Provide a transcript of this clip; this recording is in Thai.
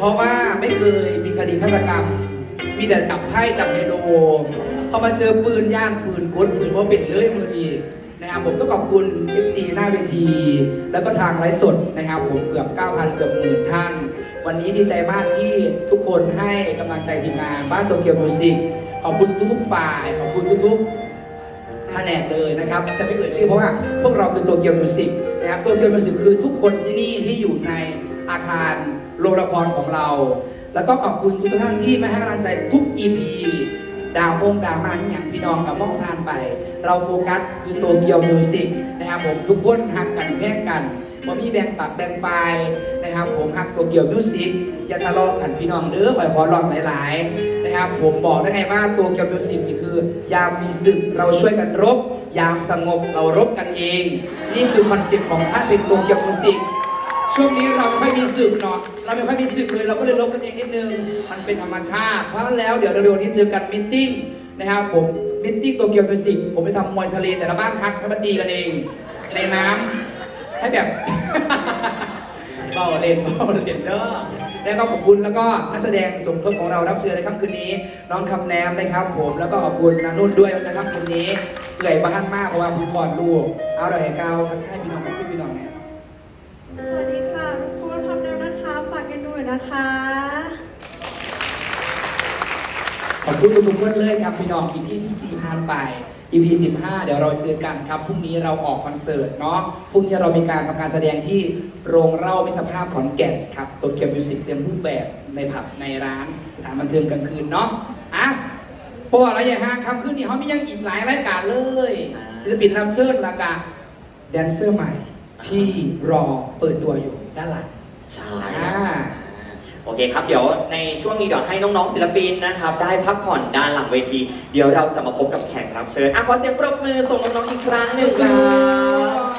เพราะว่าไม่เคยมีคดีฆาตกรรม มีแต่จับไพ่จับไฮโลพอมาเจอปืนย่างปืนกลปืนว่าเป็นเลยมือดีนะครับผมต้องขอบคุณ FC หน้าเวที แล้วก็ทางไลฟ์สดนะครับ ผมเกือบ 9,000 เกือบหมื่นท่าน วันนี้ดีใจมากที่ทุกคนให้กำลังใจทีมงานบ้านโตเกียวมิวสิกขอบคุณทุกๆฝ่าย ขอบคุณทุกๆ แผนกเลยนะครับ จะไม่เอ่ยชื่อเพราะว่าพวกเราคือตัวเกียวมิวสิกนะครับตัวเกียวมิวสิกคือทุกคนที่นี่ที่อยู่ในอาคารโรงละครของเรา แล้วก็ขอบคุณทุกท่านที่มาให้กำลังใจทุก EP ดาวมงดราม่าอย่างพี่น้องกับมองผ่านไป เราโฟกัสคือตัวเกียวมิวสิกนะครับผมทุกคนหักกันแพ่งกันบ่มีแบ่งปากแบ่งปลายนะครับ ผมหักตัวเกียวมิวสิกอย่าทะเลาะกันพี่น้องเด้อขอขอร้องหลาย ๆ นะครับ ผมบอกได้ไงว่าตัวเกียวมิวสิกนี่คือ ยามมีศึกเราช่วยกันรบ ยามสงบเรารบกันเอง นี่คือคอนเซ็ปต์ของค่ายเพลงตัวเกียวมิวสิก ช่วงนี้เราไม่ค่อยมีศึกเนาะเราไม่ค่อยมีศึกเลยเราก็เลยลบกันเองนิดนึง มันเป็นธรรมชาติ เพราะฉะนั้นแล้วเดี๋ยวเร็วๆนี้เจอกันมิทติ้งนะครับผมมิทติ้งโตเกียวมิวสิกผมไปทำมวยทะเลแต่ละบ้านพักให้มันตีกันเอง ในน้ำให้แบบ เบาเล่นเบาเล่นเด้อแล้วก็ขอบคุณแล้วก็นักแสดงสมทบของเรารับเชิญในค่ำคืนนี้ น้องคำแนมนะครับ ผมแล้วก็ขอบคุณนานุ่นด้วยในค่ำคืนนี้เหนื่อยบ้านมากเพราะว่าคุณก่อนลูกเอาดอกแห่กาทักทายพี่น้องกับพี่น้องเนี่ย นด้วยนะคะ ขอบคุณทุกๆคนเลยครับพี่น้อง EP 14ผ่านไป EP 15 เดี๋ยวเราเจอกันครับ พรุ่งนี้เราออกคอนเสิร์ตเนาะ พรุ่งนี้เรามีการทำการแสดงที่โรงเล่ามิตรภาพขอนแก่นครับตัวเกียวมิวสิกเต็มรูปแบบในผับในร้านสถานบันเทิงกลางคืนเนาะ อะเพราะว่าอะไรอย่างฮะครับคืนนี้เขามียังอีกหลายรายการเลย ศิลปินรับเชิญและกะแดนเซอร์ใหม่ที่รอเปิดตัวอยู่ด้านหลังใช่อ่าโอ เคครับ เดี๋ยวในช่วงนี้เดี๋ยวให้น้องๆศิลปินนะครับ ได้พักผ่อนด้านหลังเวที เดี๋ยวเราจะมาพบกับแขกรับเชิญอะขอเสียงปรบมือส่งน้องๆอีกครั้งหนึ่งครับ